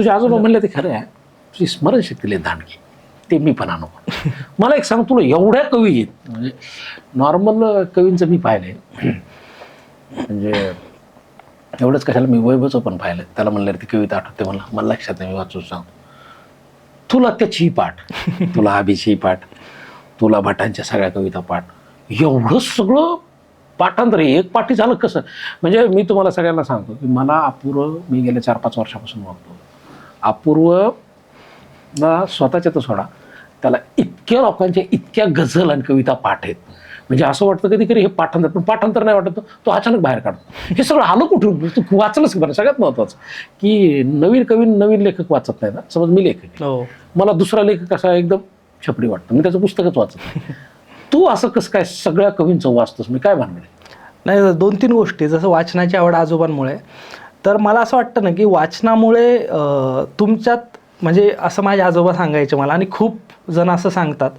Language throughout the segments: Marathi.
तुझे आजोबा म्हणले ते खरं आहे. तुझी स्मरणशक्ती लय दांडगी ते मी पण आणू. मला एक सांग तुला एवढ्या कवी आहेत. म्हणजे नॉर्मल कवींचं मी पाहिलंय. म्हणजे एवढंच कशाला मी वैभवचं पण पाहिलं त्याला म्हणलं ती कविता आठवते मला मला लक्षात नाही मी वाचून सांग. तुला त्याची पाठ तुला आबीची पाठ तुला भटांच्या सगळ्या कविता पाठ एवढं सगळं पाठांतर. एक पाठी झालं कसं? म्हणजे मी तुम्हाला सगळ्यांना सांगतो की मला अपूर्व मी गेल्या चार पाच वर्षापासून बघतो अपूर्व ना स्वतःच्या तर सोडा त्याला इतक्या लोकांच्या इतक्या गझल आणि कविता पाठ आहेत. म्हणजे असं वाटतं कधी कधी हे पाठांतर पण पाठांतर नाही वाटत तो अचानक बाहेर काढतो. हे सगळं आलं कुठून? तू वाचलंच बरं? सगळ्यात महत्त्वाचं की नवीन कवी नवीन लेखक वाचत नाही ना? समज मी लेखक. हो. मला दुसरा लेखक असा एकदम छपडी वाटतं. मी त्याचं पुस्तकच वाचत. तू असं कसं काय सगळ्या कवींचं वाचतोस? मी काय भानगड आहे? नाही दोन तीन गोष्टी. जसं वाचनाची आवड आजोबांमुळे तर मला असं वाटतं ना की वाचनामुळे तुमच्यात म्हणजे असं माझे आजोबा सांगायचे मला आणि खूप जण असं सांगतात.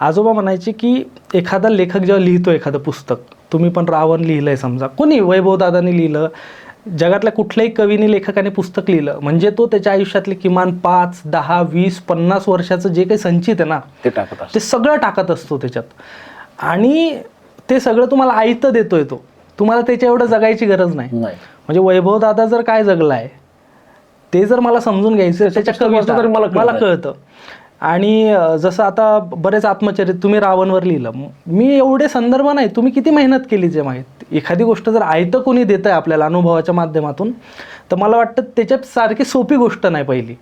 आजोबा म्हणायचे की एखादा लेखक जेव्हा लिहितो एखादं पुस्तक तुम्ही पण रावण लिहिलं आहे समजा. कोणी वैभवदादांनी लिहिलं जगातल्या कुठल्याही कवीने लेखकाने पुस्तक लिहिलं म्हणजे तो त्याच्या आयुष्यातले किमान पाच दहा वीस पन्नास वर्षाचं जे काही संचित आहे ना ते टाकत ते सगळं टाकत असतो त्याच्यात. आणि ते सगळं तुम्हाला आयतं देतोय तो. तुम्हाला त्याच्या एवढं जगायची गरज नाही. नाही. म्हणजे वैभव दादा जर काय जगलाय ते जर मला समजून घ्यायचं त्याच्या कविता मला कळतं. मला कळतं. आणि जसं आता बरेच आत्मचरित तुम्ही रावणवर लिहिलं. मी एवढे संदर्भ नाही तुम्ही किती मेहनत केली जे माहीत? एखादी गोष्ट जर आयतं कोणी देत आहे आपल्याला अनुभवाच्या माध्यमातून तर मला वाटतं त्याच्यात सारखी सोपी गोष्ट नाही पहिली.